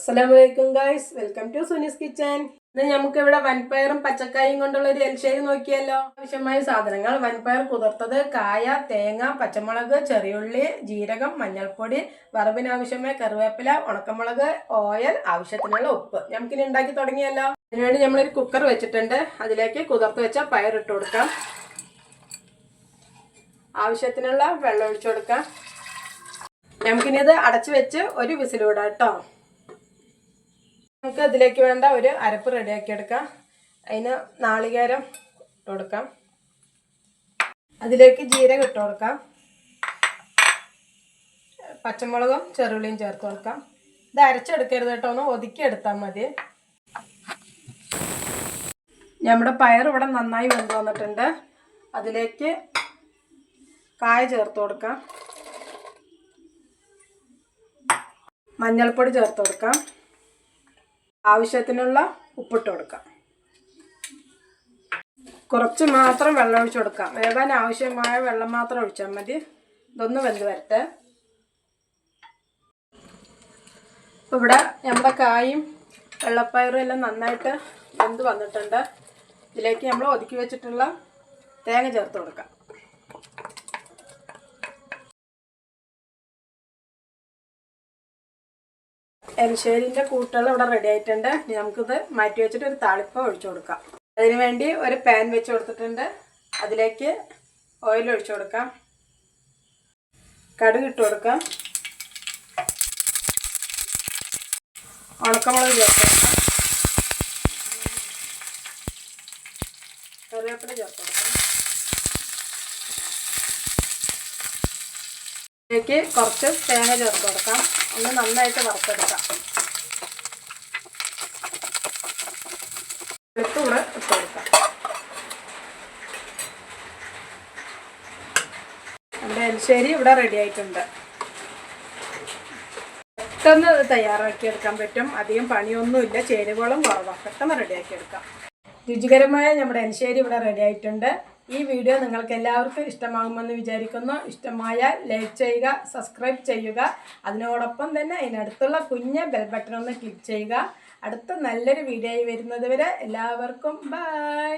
അസ്സലാമലൈക്കും guys. Welcome to Suni's kitchen. ഇന്ന് നമുക്ക് ഇവിടെ വൻപയറും പച്ചക്കായും കൊണ്ടുള്ള ഒരു എൽശ്ശേരി നോക്കിയല്ലോ. ആവശ്യമായ സാധനങ്ങൾ വൻപയർ കുതിർത്തത് കായ തേങ്ങ പച്ചമുളക് ചെറിയുള്ളി ജീരകം മഞ്ഞൾപ്പൊടി വറവിനാവശ്യമായ കറിവേപ്പില ഉണക്കമുളക് ഓയിൽ ആവശ്യത്തിനുള്ള ഉപ്പ്. നമുക്കിനി ഉണ്ടാക്കി തുടങ്ങിയല്ലോ. അതിനുവേണ്ടി നമ്മളൊരു കുക്കർ വെച്ചിട്ടുണ്ട്. അതിലേക്ക് കുതിർത്ത് വെച്ച പയർ ഇട്ട് കൊടുക്കാം. ആവശ്യത്തിനുള്ള വെള്ളം ഒഴിച്ചു കൊടുക്കാം. നമുക്കിനി ഇത് അടച്ചു വെച്ച് ഒരു വിസിൽ വിടാം കേട്ടോ. നമുക്ക് അതിലേക്ക് വേണ്ട ഒരു അരപ്പ് റെഡിയാക്കി എടുക്കാം. അതിന് നാളികേരം ഇട്ട് കൊടുക്കാം. അതിലേക്ക് ജീരകം ഇട്ട് കൊടുക്കാം. പച്ചമുളകും ചെറുള്ളിയും ചേർത്ത് കൊടുക്കാം. ഇത് അരച്ചെടുക്കരുത് കേട്ടോ. ഒന്ന് ഒതുക്കി എടുത്താൽ മതി. നമ്മുടെ പയർ ഇവിടെ നന്നായി വെന്ത് വന്നിട്ടുണ്ട്. അതിലേക്ക് കായ ചേർത്ത് കൊടുക്കാം. മഞ്ഞൾപ്പൊടി ചേർത്ത് കൊടുക്കാം. ആവശ്യത്തിനുള്ള ഉപ്പിട്ട് കൊടുക്കാം. കുറച്ച് മാത്രം വെള്ളം ഒഴിച്ച് കൊടുക്കാം. വേവാൻ ആവശ്യമായ വെള്ളം മാത്രം ഒഴിച്ചാൽ മതി. ഇതൊന്ന് വെന്ത് വരട്ടെ. ഇവിടെ നമ്മുടെ കായും വെള്ളപ്പയറും എല്ലാം നന്നായിട്ട് വെന്ത് വന്നിട്ടുണ്ട്. ഇതിലേക്ക് നമ്മൾ ഒതുക്കി വെച്ചിട്ടുള്ള തേങ്ങ ചേർത്ത് കൊടുക്കാം. എരിശ്ശേരിന്റെ കൂട്ടുകൾ ഇവിടെ റെഡി ആയിട്ടുണ്ട്. ഇനി നമുക്കിത് മാറ്റി വെച്ചിട്ട് ഒരു താളിപ്പ ഒഴിച്ചു കൊടുക്കാം. അതിനു വേണ്ടി ഒരു പാൻ വെച്ച് കൊടുത്തിട്ടുണ്ട്. അതിലേക്ക് ഓയിൽ ഒഴിച്ചു കൊടുക്കാം. കടുക് ഇട്ട് കൊടുക്കാം. ഉണക്കമുളക് ചേർത്ത് കൊടുക്കാം. കറിവേപ്പില ചേർത്ത് കൊടുക്കാം. ഇതിലേക്ക് കുറച്ച് തേങ്ങ ചേർത്ത് കൊടുക്കാം. ഒന്ന് നന്നായിട്ട് വറുത്തെടുക്കാം. വെളുത്തൂടെ ഇട്ട് കൊടുക്കാം. നമ്മുടെ എലിശ്ശേരി ഇവിടെ റെഡി ആയിട്ടുണ്ട്. പെട്ടെന്ന് തയ്യാറാക്കിയെടുക്കാൻ പറ്റും. അധികം പണിയൊന്നുമില്ല. ചേരുവകളും കുറവാണ് പെട്ടെന്ന് റെഡിയാക്കിയെടുക്കാം രുചികരമായ നമ്മുടെ എലിശ്ശേരി ഇവിടെ റെഡി ആയിട്ടുണ്ട്. ഈ വീഡിയോ നിങ്ങൾക്ക് എല്ലാവർക്കും ഇഷ്ടമാകുമെന്ന് വിചാരിക്കുന്നു. ഇഷ്ടമായാൽ ലൈക്ക് ചെയ്യുക സബ്സ്ക്രൈബ് ചെയ്യുക. അതിനോടൊപ്പം തന്നെ അതിനടുത്തുള്ള കുഞ്ഞ് ബെൽ ബട്ടൺ ഒന്ന് ക്ലിക്ക് ചെയ്യുക. അടുത്ത നല്ലൊരു വീഡിയോ ആയി വരുന്നത് വരെ എല്ലാവർക്കും ബൈ